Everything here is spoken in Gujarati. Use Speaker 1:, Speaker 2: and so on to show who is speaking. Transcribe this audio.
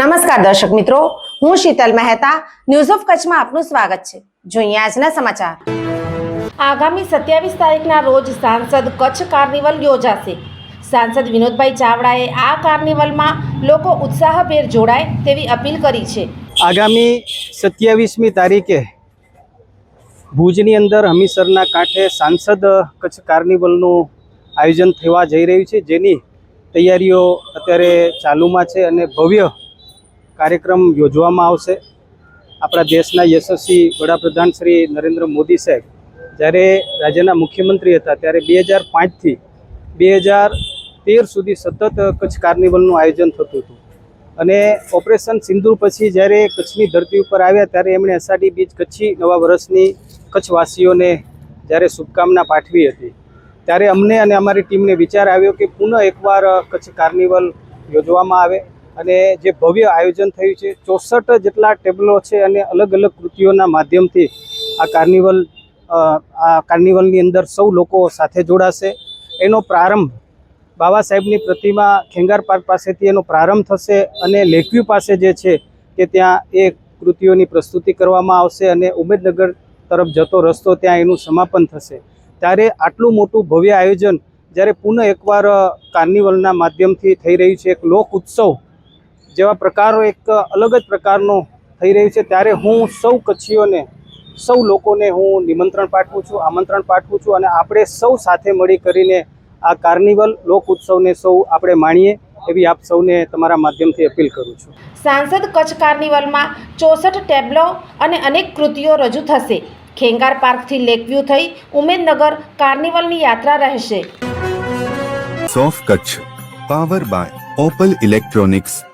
Speaker 1: નમસ્કાર દર્શક મિત્રો હું શીતલ મહેતા ન્યૂઝ ઓફ કચ્છમાં આપનું સ્વાગત છે. જોઈએ આજના સમાચાર. આગામી સત્યાવીસ તારીખના રોજ સાંસદ કચ્છ કાર્નિવલ યોજાશે. સાંસદ વિનોદભાઈ ચાવડાએ આ કાર્નિવલમાં લોકો ઉત્સાહભેર જોડાય તેવી અપીલ કરી છે.
Speaker 2: આગામી સત્યાવીસમી તારીખે ભુજની અંદર હમીસરના કાંઠે સાંસદ કચ્છ કાર્નિવલનું આયોજન થવા જઈ રહ્યું છે. જેની તૈયારીઓ અત્યારે ચાલુમાં છે અને ભવ્ય કાર્યક્રમ યોજવામાં આવશે. આપણા દેશના યશસ્વી વડાપ્રધાન શ્રી નરેન્દ્ર મોદી સાહેબ જ્યારે રાજ્યના મુખ્યમંત્રી હતા ત્યારે બે હજાર પાંચથી બે હજાર તેર સુધી સતત કચ્છ કાર્નિવલનું આયોજન થતું હતું. અને ઓપરેશન સિંધુ પછી જ્યારે કચ્છની ધરતી ઉપર આવ્યા ત્યારે એમણે અષાઢી બીજ કચ્છી નવા વર્ષની કચ્છવાસીઓને જ્યારે શુભકામના પાઠવી હતી. ત્યારે અમને અને અમારી ટીમને વિચાર આવ્યો કે પુનઃ એકવાર કચ્છ કાર્નિવલ યોજવામાં આવે. અને જે ભવ્ય આયોજન થયું છે, ચોસઠ જેટલા ટેબલો છે અને અલગ અલગ કૃતિઓના માધ્યમથી આ કાર્નિવલ આ કાર્નિવલની અંદર સૌ લોકો સાથે જોડાશે. એનો પ્રારંભ બાબા સાહેબની પ્રતિમા ખેંગાર પાર્ક પાસેથી એનો પ્રારંભ થશે અને લેકવ્યુ પાસે જે છે કે ત્યાં એ કૃતિઓની પ્રસ્તુતિ કરવામાં આવશે અને ઉમેદનગર તરફ જતો રસ્તો ત્યાં એનું સમાપન થશે. ત્યારે આટલું મોટું ભવ્ય આયોજન જ્યારે પુનઃ એકવાર કાર્નિવલના માધ્યમથી થઈ રહ્યું છે, એક લોક ઉત્સવ જેવા પ્રકારો એક અલગ જ પ્રકારનો થઈ રહ્યું છે. ત્યારે હું સૌ કચ્છીઓને સૌ લોકોને હું નિમંત્રણ પાઠવું છું આમંત્રણ પાઠવું છું અને આપણે સૌ સાથે મળી કરીને આ કાર્નિવલ લોક ઉત્સવને સૌ આપણે માણીએ એવી આપ સૌને તમારા માધ્યમથી અપીલ કરું છું.
Speaker 1: સાંસદ કચ્છ કાર્નિવલમાં ચોસઠ ટેબ્લો અને અનેક કૃતિઓ રજૂ થશે. ખેંગાર પાર્કથી લેકવ્યુ થઈ ઉમેદનગર કાર્નિવલની યાત્રા રહેશે.
Speaker 3: સોફ Kutch power by Opal electronics